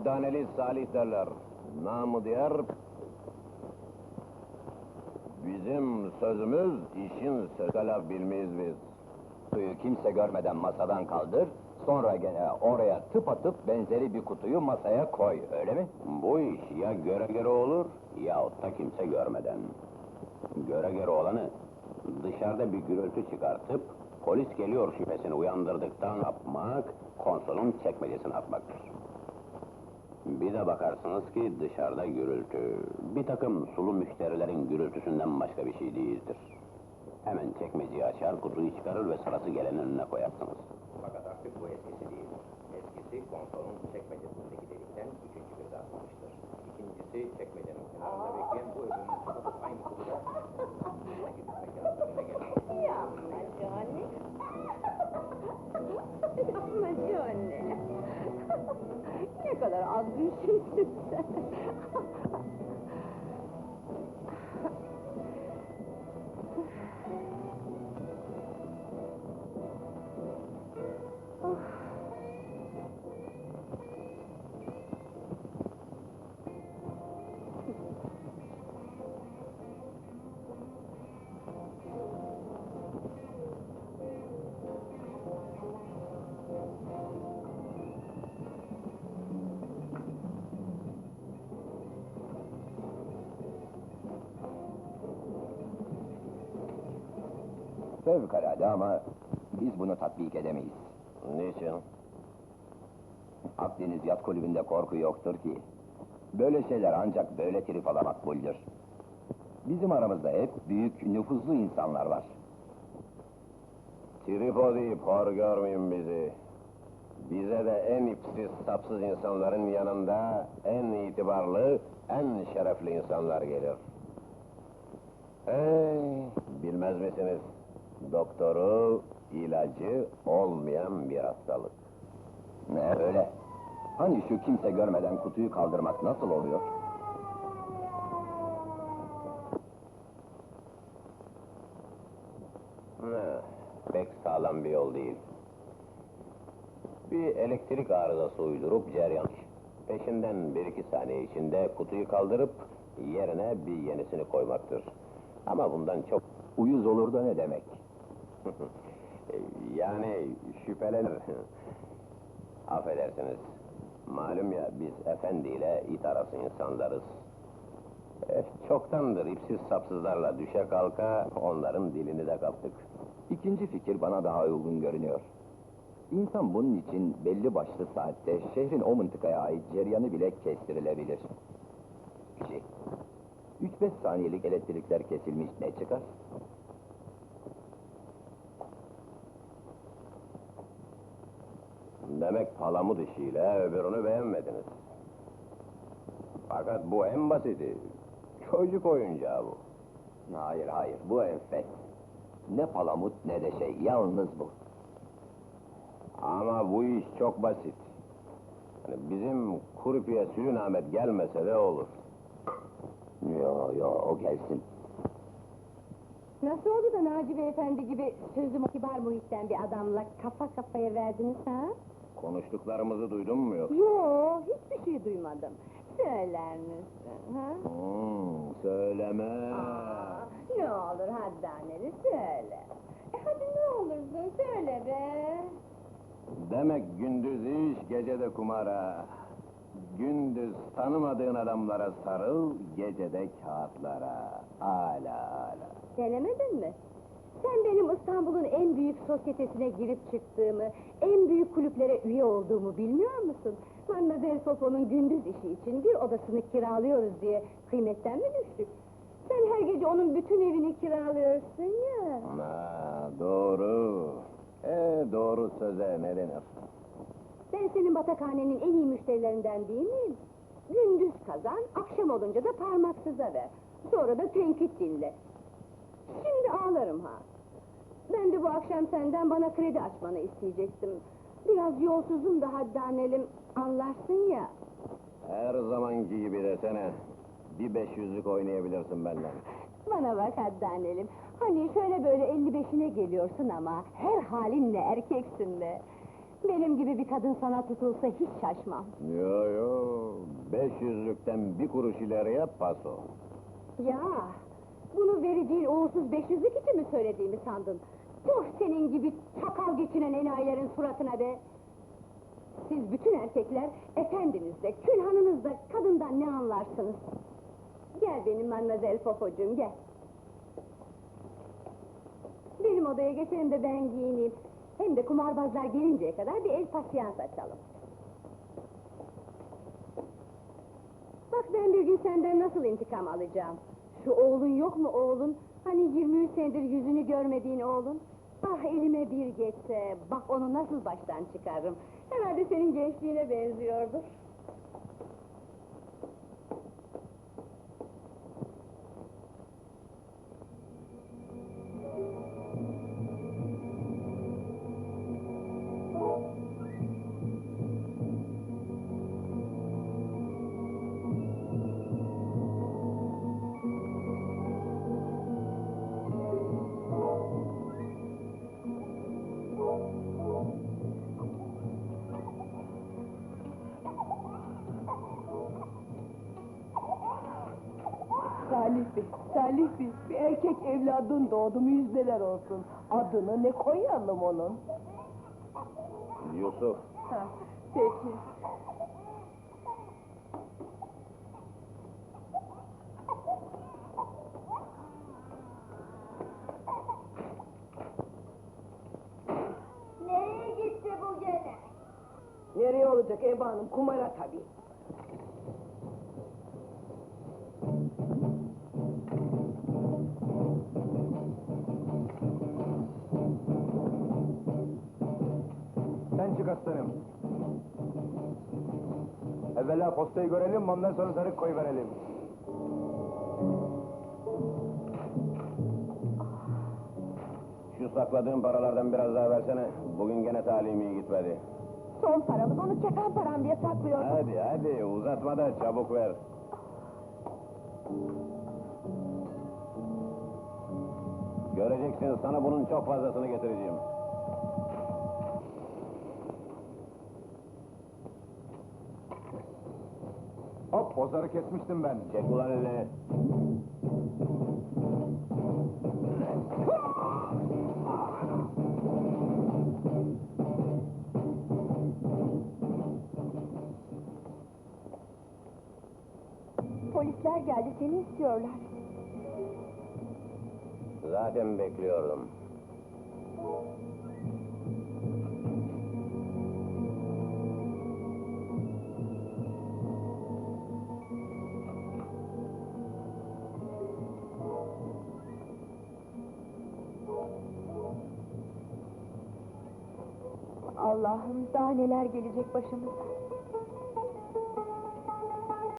Haddaneli Salih derler. Namı diğer... Bizim sözümüz işin sözü bilmeyiz biz. Kutuyu kimse görmeden masadan kaldır, sonra gene oraya tıp atıp benzeri bir kutuyu masaya koy, öyle mi? Bu iş ya göre göre olur yahut da kimse görmeden. Göre göre olanı dışarıda bir gürültü çıkartıp polis geliyor şüphesini uyandırdıktan yapmak konsolun çekmecesine atmaktır. Bir de bakarsınız ki dışarıda gürültü, bir takım sulu müşterilerin gürültüsünden başka bir şey değildir. Hemen çekmeceyi açar, kutuyu çıkarır ve sırası gelenin önüne koyarsınız. Fakat artık bu eskisi değil. Eskisi konsolun çekmecesindeki delikten üçüncü göze atılmıştır. İkincisi çekmecenin kenarında bekleyen bu tutup aynı kutuda içine gidip ne kadar az bir şeysin sen. Fevkalade ama biz bunu tatbik edemeyiz. Niçin? Akdeniz Yat Kulübü'nde korku yoktur ki. Böyle şeyler ancak böyle trifala makbuldür. Bizim aramızda hep büyük, nüfuzlu insanlar var. Tripod deyip hor görmeyin bizi. Bize de en ipsiz, sapsız insanların yanında en itibarlı, en şerefli insanlar gelir. Hey, bilmez misiniz? Doktoru, ilacı olmayan bir hastalık. Ne öyle? Hani şu kimse görmeden kutuyu kaldırmak nasıl oluyor? Ne, pek sağlam bir yol değil. Bir elektrik arızası uydurup ceryan. Peşinden bir iki saniye içinde kutuyu kaldırıp yerine bir yenisini koymaktır. Ama bundan çok Uyuz olur da ne demek? yani şüphelenir. Affedersiniz. Malum ya biz efendiyle it arası insanlarız. Eh, çoktandır ipsiz sapsızlarla düşe kalka onların dilini de kaptık. İkinci fikir bana daha uygun görünüyor. İnsan bunun için belli başlı saatte şehrin o mıntıkaya ait ceryanı bile kestirilebilir. Şey, 3-5 saniyelik elektrikler kesilmiş ne çıkar? Demek palamut işiyle öbürünü beğenmediniz. Fakat bu en basiti. Çocuk oyuncağı bu. Hayır hayır bu enfes. Ne palamut ne de şey yalnız bu. Ama bu iş çok basit. Hani bizim Kurupiye Sülün Ahmet gelmese de olur. Yo yo o gelsin. Nasıl oldu da Naci Beyefendi gibi sözüm kibar muhitten bir adamla kafa kafaya verdiniz ha? Konuştuklarımızı duydun mu yok? Yo, hiçbir şey duymadım. Söyler misin, ha? Hmm, söyleme. Aa, ne olur haddaneli söyle. E hadi ne olursun söyle be. Demek gündüz iş, gecede kumara. Gündüz tanımadığın adamlara sarıl, gecede kağıtlara. Hala hala. Denemedin mi? Sen benim İstanbul'un en büyük sosyetesine girip çıktığımı, en büyük kulüplere üye olduğumu bilmiyor musun? Mademoiselle Sofo'nun gündüz işi için bir odasını kiralıyoruz diye kıymetten mi düştük? Sen her gece onun bütün evini kiralıyorsun ya. Ha, doğru. E doğru söze ne denir? Ben senin batakhanenin en iyi müşterilerinden değil miyim? Gündüz kazan, akşam olunca da parmaksıza ver. Sonra da tenkit dinle. Şimdi ağlarım ha. Ben de bu akşam senden bana kredi açmanı isteyecektim. Biraz yolsuzum da haddanelim, anlarsın ya. Her zamanki gibi desene. Bir beş yüzlük oynayabilirsin benden. Bana bak haddanelim. Hani şöyle böyle elli beşine geliyorsun ama her halinle erkeksin de. Benim gibi bir kadın sana tutulsa hiç şaşmam. Yo yo, 500'lükten bir kuruş ileriye paso. Ya, bunu vereceğin uğursuz beş yüzlük için mi söylediğimi sandın? Dur senin gibi çakal geçinen enayilerin suratına be! Siz bütün erkekler, efendiniz de, külhanınız da kadından ne anlarsınız? Gel benim Mademoiselle Fofocuğum, gel. Benim odaya geçelim de ben giyineyim. Hem de kumarbazlar gelinceye kadar bir el pasyans açalım. Bak ben bir gün senden nasıl intikam alacağım. Şu oğlun yok mu oğlun? Hani 23 senedir yüzünü görmediğin oğlun? Ah elime bir geçse, bak onu nasıl baştan çıkarırım. Herhalde senin gençliğine benziyordur. Salih Bey, Salih Bey, bir erkek evladın doğdu müjdeler olsun. Adını ne koyalım onun? Yusuf, Ha, peki. Nereye gitti bu gene? Nereye olacak Eba Hanım? Kumara tabii. Aslanım. Evvela postayı görelim, ondan sonra sarık koy verelim. şu sakladığın paralardan biraz daha versene. Bugün gene talim iyi gitmedi. Son paramız, onu kefen param diye saklıyordum. Hadi hadi, uzatma da çabuk ver. Göreceksin, sana bunun çok fazlasını getireceğim. Hop, bozarı kesmiştim ben. Çek ulan elini. Polisler geldi, seni istiyorlar. Zaten bekliyordum. Allah'ım daha neler gelecek başımıza.